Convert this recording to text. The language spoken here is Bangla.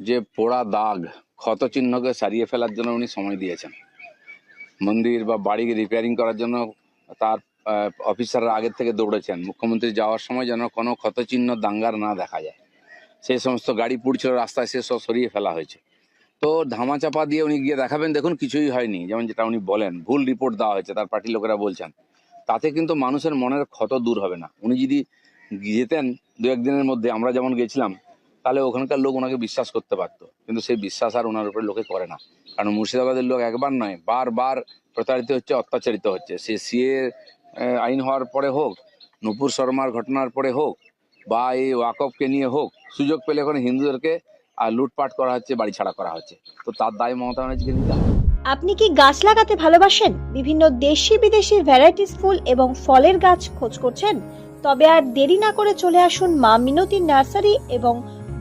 যে পোড়া দাগ ক্ষত চিহ্নকে সারিয়ে ফেলার জন্য উনি সময় দিয়েছেন। মন্দির বা বাড়ি রিপেয়ারিং করার জন্য তার অফিসাররা আগের থেকে দৌড়েছেন। মুখ্যমন্ত্রী যাওয়ার সময় যেন কোনো ক্ষতচিহ্ন দাঙ্গার না দেখা যায়। সেই সমস্ত গাড়ি পুড়ছিল রাস্তায় সে সব সরিয়ে ফেলা হয়েছে। তো ধামাচাপা দিয়ে উনি গিয়ে দেখাবেন, দেখুন কিছুই হয়নি। যেমন যেটা উনি বলেন, ভুল রিপোর্ট দেওয়া হয়েছে, তার পার্টির লোকেরা বলছেন। তাতে কিন্তু মানুষের মনের ক্ষত দূর হবে না। উনি যদি যেতেন দু একদিনের মধ্যে, আমরা যেমন গেছিলাম তাহলে ওখানকার লোক ওনাকে বিশ্বাস করতে পারতো। কিন্তু সেই বিশ্বাস আর ওনার উপরে লোকে করে না। কারণ মুর্শিদাবাদের লোক একবার নয়, বারবার প্রতারিত হচ্ছে, অত্যাচারিত হচ্ছে। সে সিএ আইন হওয়ার পরে হোক, নুপুর শর্মার ঘটনার পরে হোক, বা এই ওয়াকফকে নিয়ে হোক, সুযোগ পেলে এখন হিন্দুদেরকে আর লুটপাট করা হচ্ছে, বাড়ি ছাড়া করা হচ্ছে। তো তার দায় মমতা ব্যানার্জিকে নিতে আপনি কি গাছ লাগাতে ভালোবাসেন? বিভিন্ন দেশি বিদেশি ভ্যারাইটিস ফুল এবং ফলের গাছ খোঁজ করছেন? তবে আর দেরি না করে চলে আসুন মা মিনতি নার্সারি এবং